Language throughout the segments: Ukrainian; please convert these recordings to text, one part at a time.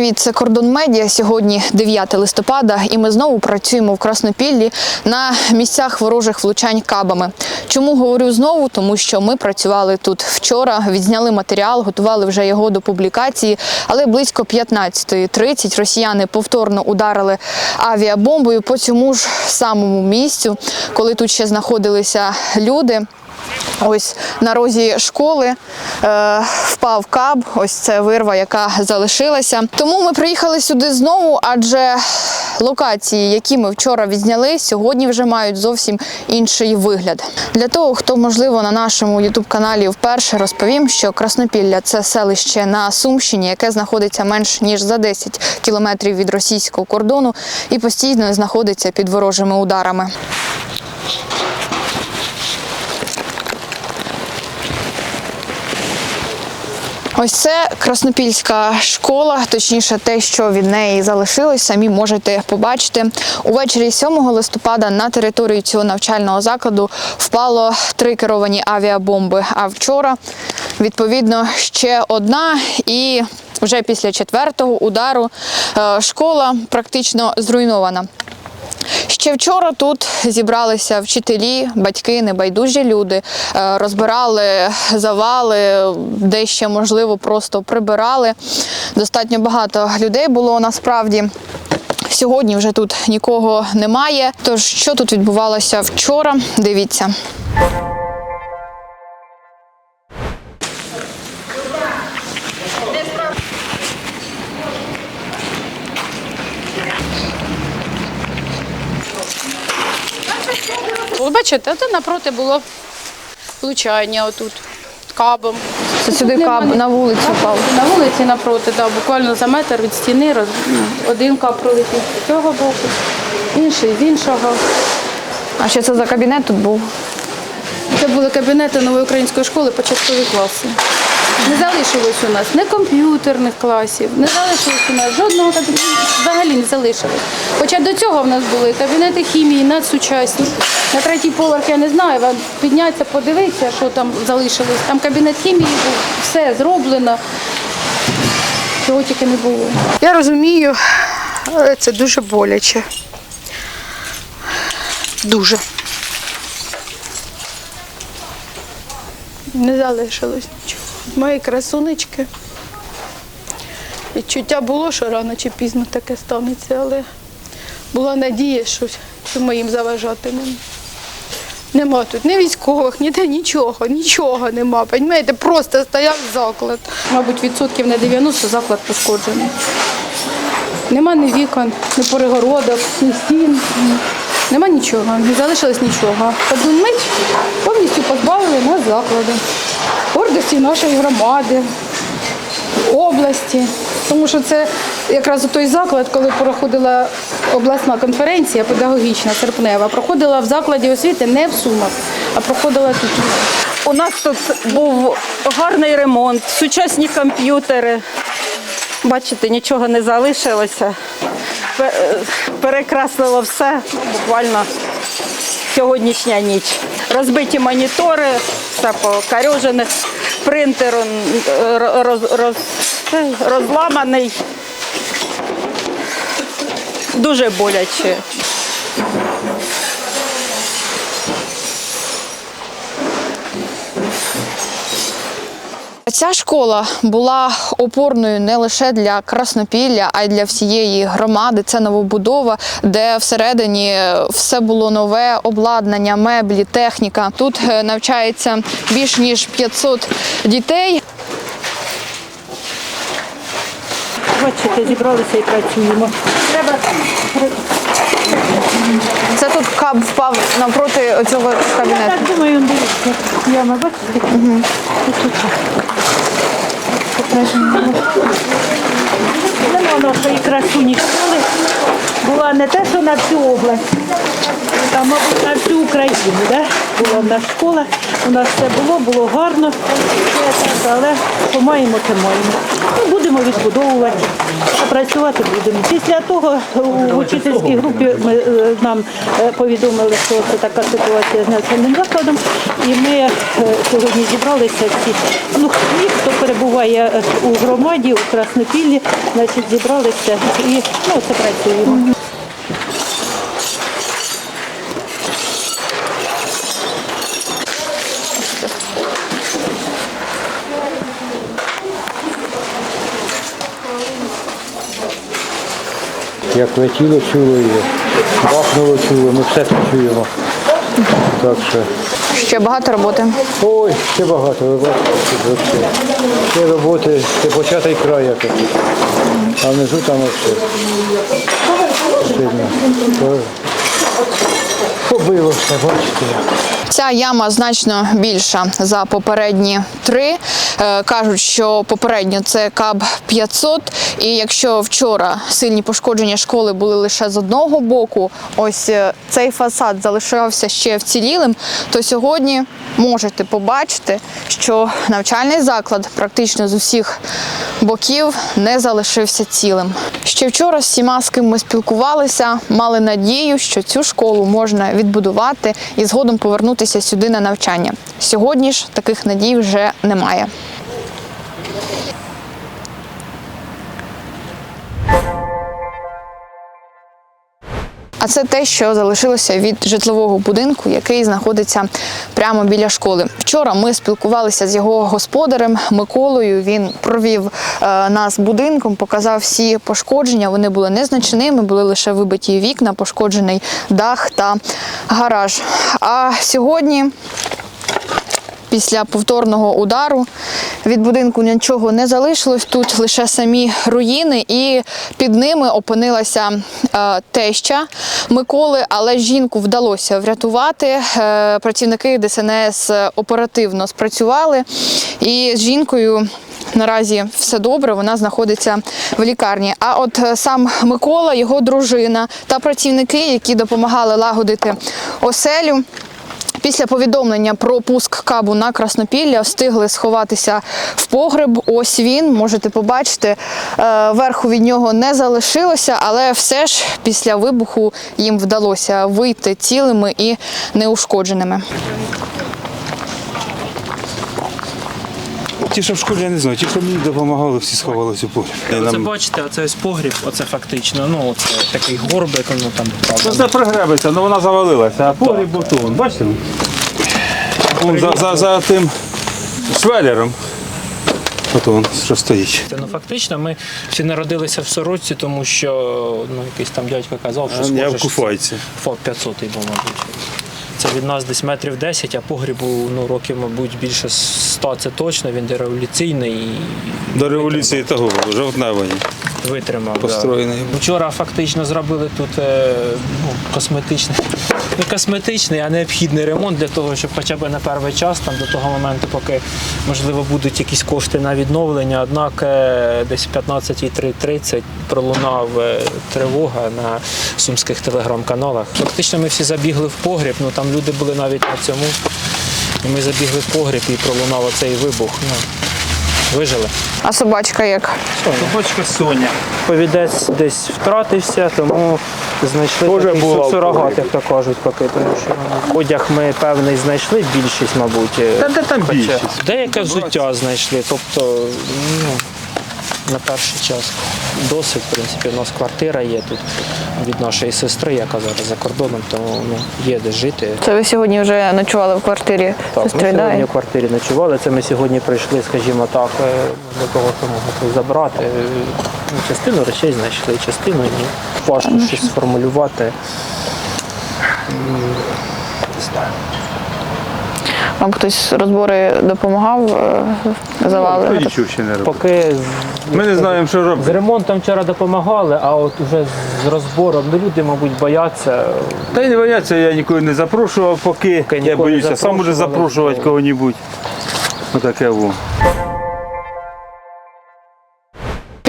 Привіт, це кордон медіа. Сьогодні 9 листопада, і ми знову працюємо в Краснопіллі на місцях ворожих влучань кабами. Чому говорю знову? Тому що ми працювали тут вчора, відзняли матеріал, готували вже його до публікації. Але близько 15.30 росіяни повторно ударили авіабомбою по цьому ж самому місцю, коли тут ще знаходилися люди. Ось на розі школи е, впав каб. Ось це вирва, яка залишилася. Тому ми приїхали сюди знову, адже локації, які ми вчора відзняли, сьогодні вже мають зовсім інший вигляд. Для того, хто можливо на нашому ютуб каналі вперше розповім, що Краснопілля це селище на Сумщині, яке знаходиться менш ніж за 10 кілометрів від російського кордону і постійно знаходиться під ворожими ударами. Ось це Краснопільська школа, точніше, те, що від неї залишилось, самі можете побачити. Увечері 7 листопада на територію цього навчального закладу впало три керовані авіабомби. А вчора, відповідно, ще одна і. Вже після четвертого удару е, школа практично зруйнована. Ще вчора тут зібралися вчителі, батьки, небайдужі люди, е, розбирали завали, де ще можливо просто прибирали. Достатньо багато людей було насправді. Сьогодні вже тут нікого немає. Тож, що тут відбувалося вчора, дивіться. Ви бачите, це напроти було влучання отут кабом. Це сюди Тут каб нема на вулицю впав. На вулиці напроти, да, буквально за метр від стіни роз... один каб пролетів з цього боку, інший з іншого. А що це за кабінет тут був? Це були кабінети нової української школи, початкові класи. Не залишилось у нас ні комп'ютерних класів, не залишилось у нас жодного кабінету, взагалі не залишилось. Хоча до цього в нас були кабінети хімії, надсучасні. На третій поверх я не знаю, вам піднятися, подивитися, що там залишилось. Там кабінет хімії був, все зроблено. Чого тільки не було. Я розумію, але це дуже боляче. Дуже. Не залишилось нічого. Мої красунечки. Відчуття було, що рано чи пізно таке станеться, але була надія, що, що ми заважатимемо. Нема тут ні військових, ніде нічого, нічого нема. Понімаєте, просто стояв заклад. Мабуть, відсотків на 90 заклад пошкоджений. Нема ні вікон, ні перегородок, ні стін. Нема нічого, не залишилось нічого. Один мить повністю позбавили нас закладу, гордості нашої громади, області. Тому що це якраз той заклад, коли проходила обласна конференція педагогічна серпнева, проходила в закладі освіти не в Сумах, а проходила тут. У нас тут був гарний ремонт, сучасні комп'ютери. Бачите, нічого не залишилося. Е, Перекрасило все буквально сьогоднішня ніч. Розбиті монітори, все покорюжене, принтер роз, роз, розламаний. Дуже боляче. Ця школа була опорною не лише для Краснопілля, а й для всієї громади. Це новобудова, де всередині все було нове обладнання, меблі, техніка. Тут е, навчається більш ніж 500 дітей. Бачите, зібралися і працюємо. Це тут каб впав навпроти цього кабінету. Так думаю, дивіться. Яма, бачите? Угу. Нема нашої красуні школи. Була не те, що на всю область. Та, мабуть, на всю Україну, да? була в нас школа, у нас все було, було гарно, але що маємо, те маємо. Ну, будемо відбудовувати, працювати будемо. Після того у учительській групі ми, е, нам е, повідомили, що це така ситуація з навчальним закладом, і ми е, сьогодні зібралися всі. Ну, ті, хто перебуває е, у громаді, у Краснопіллі, значить, зібралися і ну, це працюємо. Як летіло, чули, і бахнуло, чули, ми все це чуємо. Так що, Ще багато роботи. ой, ще багато, взагалі. Ще роботи, це початий край якось. А внизу там все. Сильно. Побило все, бачите. як. Ця яма значно більша за попередні три. Е, Кажуть, що попередньо це КАБ 500. І якщо вчора сильні пошкодження школи були лише з одного боку, ось е, цей фасад залишався ще вцілілим, то сьогодні можете побачити, що навчальний заклад практично з усіх боків не залишився цілим. Ще вчора з всіма, з ким ми спілкувалися, мали надію, що цю школу можна відбудувати і згодом повернутися сюди на навчання. Сьогодні ж таких надій вже немає. А це те, що залишилося від житлового будинку, який знаходиться прямо біля школи. Вчора ми спілкувалися з його господарем Миколою. Він провів е, нас будинком, показав всі пошкодження. Вони були незначними, були лише вибиті вікна, пошкоджений дах та гараж. А сьогодні після повторного удару від будинку нічого не залишилось. Тут лише самі руїни, і під ними опинилася е, теща Миколи, але жінку вдалося врятувати. Е, працівники ДСНС оперативно спрацювали, і з жінкою. Наразі все добре, вона знаходиться в лікарні. А от е, сам Микола, його дружина та працівники, які допомагали лагодити оселю, Після повідомлення про пуск кабу на Краснопілля встигли сховатися в погреб. Ось він, можете побачити, е, верху від нього не залишилося, але все ж після вибуху їм вдалося вийти цілими і неушкодженими. Ті, що в школі, я не знаю, ті, що мені допомагали, всі сховалися у погріб. Оце Нам... бачите, оце ось погріб, оце фактично. Ну, це такий горбик, ну там Ну, правда. це пригребиться, але вона завалилася, а погріб був то, вон, бачите? Вон за, за, за тим швелером. Ото він, що стоїть. Ну фактично ми всі народилися в сорочці, тому що ну, якийсь там дядько казав, що Я в що куфайці. ФОП 500 був, мабуть. Це від нас десь метрів 10, а погрібу ну, років, мабуть, більше 100 це точно, він дереволюційний До революції того жовтневої. Витримав. да. Вчора фактично зробили тут е, ну, косметичний, не косметичний, а необхідний ремонт для того, щоб хоча б на перший час, там, до того моменту, поки можливо будуть якісь кошти на відновлення. Однак е, десь в 15.30 пролунав е, тривога на сумських телеграм-каналах. Фактично ми всі забігли в погріб, ну там люди були навіть на цьому. І ми забігли в погріб і пролунав оцей вибух. Ну, вижили. А собачка як? Собачка Соня. Повідець десь втратився, тому знайшли Тоже такий була сурогат, як то кажуть, поки. Тому що одяг ми певний знайшли, більшість, мабуть. Та де там більшість? Деяке взуття знайшли, тобто ну, на перший час досить, в принципі, у нас квартира є тут від нашої сестри, яка зараз за кордоном, тому ну, є де жити. Це ви сьогодні вже ночували в квартирі Так, ми сестри, да? в квартирі ночували. Це ми сьогодні прийшли, скажімо так, е, для того, щоб могли забрати. Е, ну, Частину речей знайшли, частину ні. Важко щось сформулювати. Не знаю. Вам хтось розбори допомагав е, завали? Нічого ще не робив. Поки з- Ми не знаємо, що з робити. ремонтом вчора допомагали, а от уже з розбором ну, люди, мабуть, бояться. Та й не бояться, я нікого не запрошував, поки, Поки я нікого не боюся, сам може запрошували, запрошувати кого-небудь. Отаке во.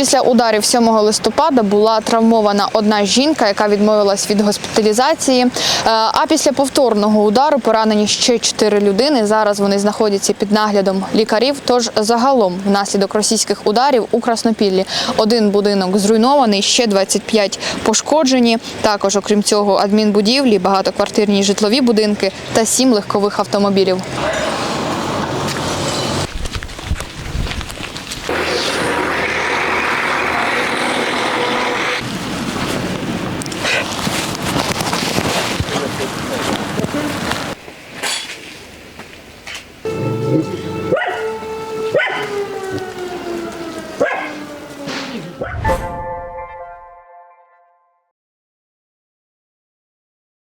Після ударів 7 листопада була травмована одна жінка, яка відмовилась від госпіталізації. Е, А після повторного удару поранені ще чотири людини. Зараз вони знаходяться під наглядом лікарів. Тож загалом, внаслідок російських ударів у Краснопіллі, один будинок зруйнований, ще 25 пошкоджені. Також, окрім цього, адмінбудівлі, багатоквартирні житлові будинки та сім легкових автомобілів.